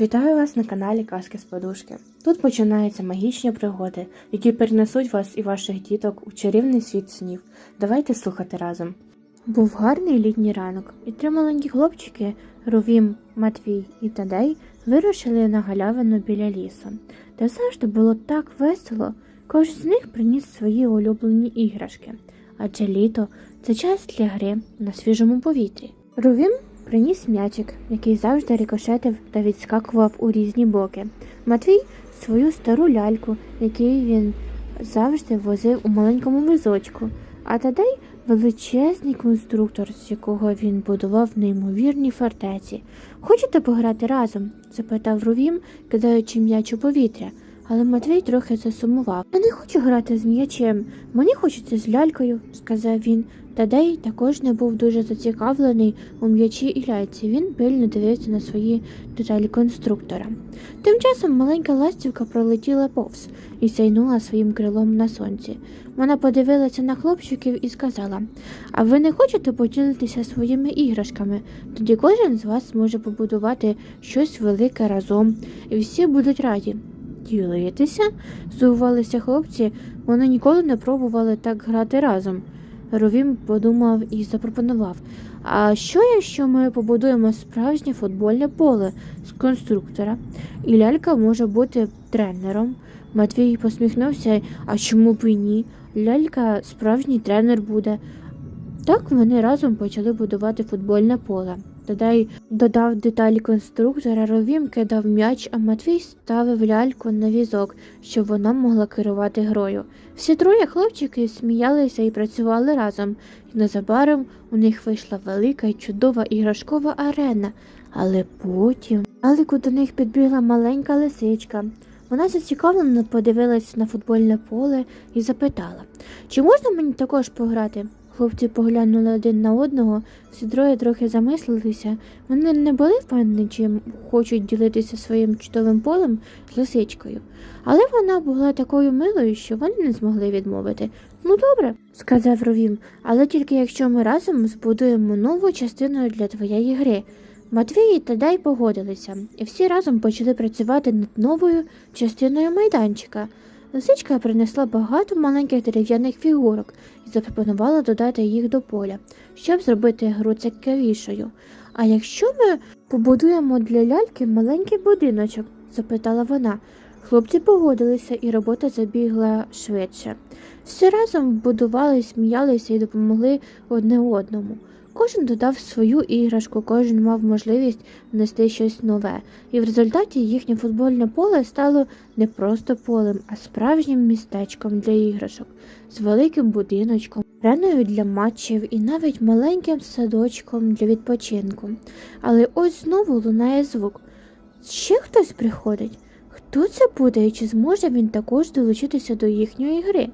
Вітаю вас на каналі Казки з Подушки. Тут починаються магічні пригоди, які перенесуть вас і ваших діток у чарівний світ снів. Давайте слухати разом. Був гарний літній ранок, і три маленькі хлопчики Рувім, Матвій і Тадей вирушили на галявину біля лісу, де завжди було так весело. Кожен з них приніс свої улюблені іграшки, адже літо це час для гри на свіжому повітрі. Рувім приніс м'ячик, який завжди рикошетив та відскакував у різні боки. Матвій свою стару ляльку, який він завжди возив у маленькому візочку, а Тадей величезний конструктор, з якого він будував неймовірні фортеці. Хочете пограти разом? запитав Рувім, кидаючи м'яч у повітря. Але Матвій трохи засумував. Я не хочу грати з м'ячем, мені хочеться з лялькою, сказав він. Тадей також не був дуже зацікавлений у м'ячі і ляльці. Він пильно дивився на свої деталі конструктора. Тим часом маленька ластівка пролетіла повз і сяйнула своїм крилом на сонці. Вона подивилася на хлопчиків і сказала: А ви не хочете поділитися своїми іграшками? Тоді кожен з вас може побудувати щось велике разом, і всі будуть раді. Ділитися? здивувалися хлопці, вони ніколи не пробували так грати разом. Ровім подумав і запропонував. А що, якщо ми побудуємо справжнє футбольне поле з конструктора, і лялька може бути тренером? Матвій посміхнувся, а чому б і ні? Лялька справжній тренер буде. Так вони разом почали будувати футбольне поле. Додай додав деталі конструктора, Ровім кидав м'яч, а Матвій ставив ляльку на візок, щоб вона могла керувати грою. Всі троє хлопчиків сміялися і працювали разом, і незабаром у них вийшла велика і чудова іграшкова арена. Але потім далеко до них підбігла маленька лисичка. Вона зацікавлено подивилася на футбольне поле і запитала, чи можна мені також пограти? Хлопці поглянули один на одного, всі троє трохи замислилися. Вони не були впевнені, чи хочуть ділитися своїм чудовим полем з лисичкою. Але вона була такою милою, що вони не змогли відмовити. Ну добре, сказав Ровім, але тільки якщо ми разом збудуємо нову частину для твоєї гри. Матвій і Тадай погодилися, і всі разом почали працювати над новою частиною майданчика. Лисичка принесла багато маленьких дерев'яних фігурок і запропонувала додати їх до поля, щоб зробити гру цікавішою. А якщо ми побудуємо для ляльки маленький будиночок? запитала вона. Хлопці погодилися, і робота забігла швидше. Всі разом будували, сміялися і допомогли одне одному. Кожен додав свою іграшку, кожен мав можливість внести щось нове, і в результаті їхнє футбольне поле стало не просто полем, а справжнім містечком для іграшок, з великим будиночком, ареною для матчів і навіть маленьким садочком для відпочинку. Але ось знову лунає звук. Ще хтось приходить. Хто це буде і чи зможе він також долучитися до їхньої гри?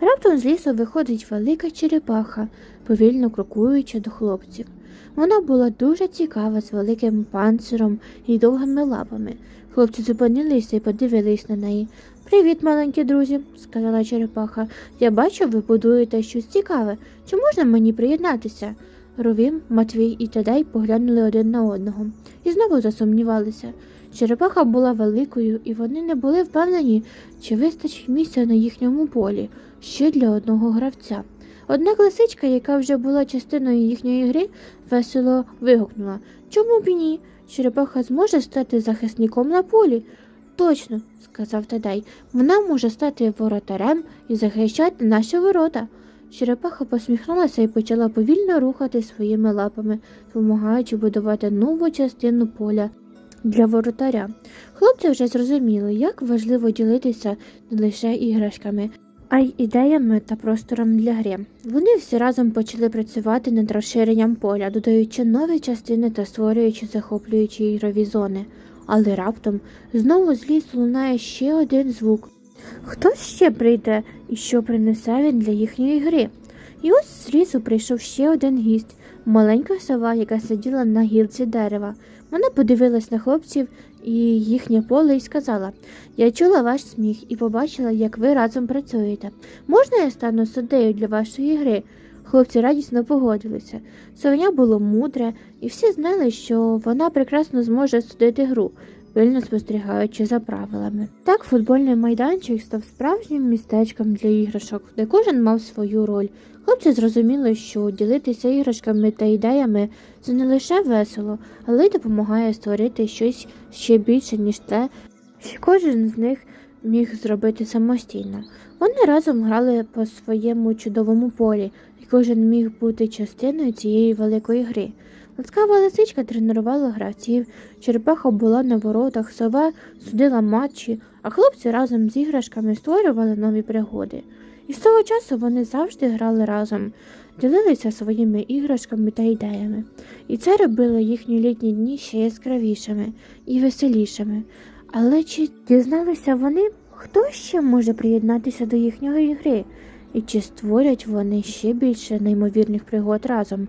Раптом з лісу виходить велика черепаха, повільно крокуючи до хлопців. Вона була дуже цікава з великим панциром і довгими лапами. Хлопці зупинилися і подивились на неї. Привіт, маленькі друзі, сказала черепаха. Я бачу, ви будуєте щось цікаве. Чи можна мені приєднатися? Ровім, Матвій і Тадай поглянули один на одного і знову засумнівалися. Черепаха була великою, і вони не були впевнені, чи вистачить місця на їхньому полі ще для одного гравця. Однак лисичка, яка вже була частиною їхньої гри, весело вигукнула Чому б і ні? Черепаха зможе стати захисником на полі. Точно, сказав Тадай, вона може стати воротарем і захищати наші ворота. Черепаха посміхнулася і почала повільно рухати своїми лапами, допомагаючи будувати нову частину поля для воротаря. Хлопці вже зрозуміли, як важливо ділитися не лише іграшками, а й ідеями та простором для гри. Вони всі разом почали працювати над розширенням поля, додаючи нові частини та створюючи захоплюючі ігрові зони. Але раптом знову з лісу лунає ще один звук. Хтось ще прийде і що принесе він для їхньої гри. І ось з лісу прийшов ще один гість маленька сова, яка сиділа на гілці дерева. Вона подивилась на хлопців і їхнє поле і сказала Я чула ваш сміх і побачила, як ви разом працюєте. Можна я стану суддею для вашої гри? Хлопці радісно погодилися. Совеня було мудре, і всі знали, що вона прекрасно зможе судити гру. Пильно спостерігаючи за правилами. Так, футбольний майданчик став справжнім містечком для іграшок, де кожен мав свою роль. Хлопці зрозуміли, що ділитися іграшками та ідеями це не лише весело, але й допомагає створити щось ще більше, ніж те, що кожен з них міг зробити самостійно. Вони разом грали по своєму чудовому полі, і кожен міг бути частиною цієї великої гри. Ласкава лисичка тренувала гравців, черепаха була на воротах, сова судила матчі, а хлопці разом з іграшками створювали нові пригоди. І з того часу вони завжди грали разом, ділилися своїми іграшками та ідеями. І це робило їхні літні дні ще яскравішими і веселішими. Але чи дізналися вони, хто ще може приєднатися до їхньої гри? І чи створять вони ще більше неймовірних пригод разом?